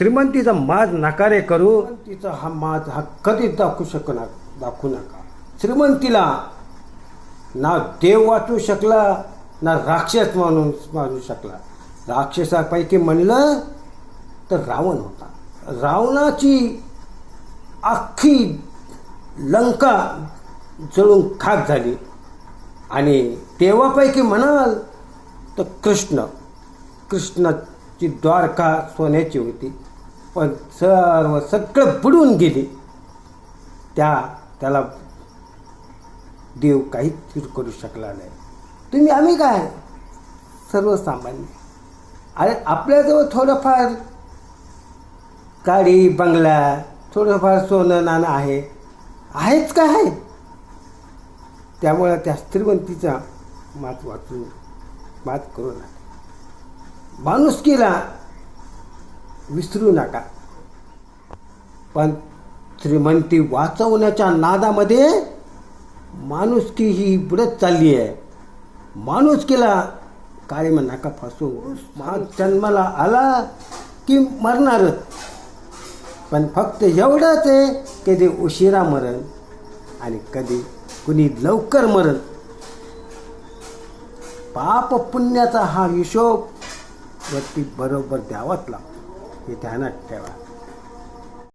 श्रीमंतीचा माज नकारे करू. तिचा हा माज हा कधीच दाखवू शकणार दाखवू नका. श्रीमंतीला ना देव वाचू शकला ना राक्षस म्हणून मारू शकला. राक्षसापैकी म्हणलं तर रावण होता. रावणाची अख्खी लंका जळून खाक झाली. आणि देवापैकी म्हणाल तर कृष्ण. कृष्णाची द्वारका सोन्याची होती. पण सर्व सगळं बुडून गेली. त्या त्याला देव काहीच करू शकला नाही. तुम्ही आम्ही काय? सर्वसामान्य. अरे आपल्याजवळ थोडंफार गाडी बंगला थोडंफार सोनं नाणं आहे. आहेच काय आहे? त्यामुळे त्या श्रीमंतीचा मात वाचून मात करू नका. माणुसकीला विसरू नका. पण श्रीमंती वाचवण्याच्या नादामध्ये माणुसकी ही बुडत चालली आहे. माणुसकीला काळी मग नका फसू जन्माला आला की मरणारच पण फक्त एवढंच आहे कधी उशिरा मरण आणि कधी कुणी लवकर मरण. पाप पुण्याचा हा हिशोब व्यक्ती बरोबर द्यावाच लागतो. એ ધાના જ કહેવાય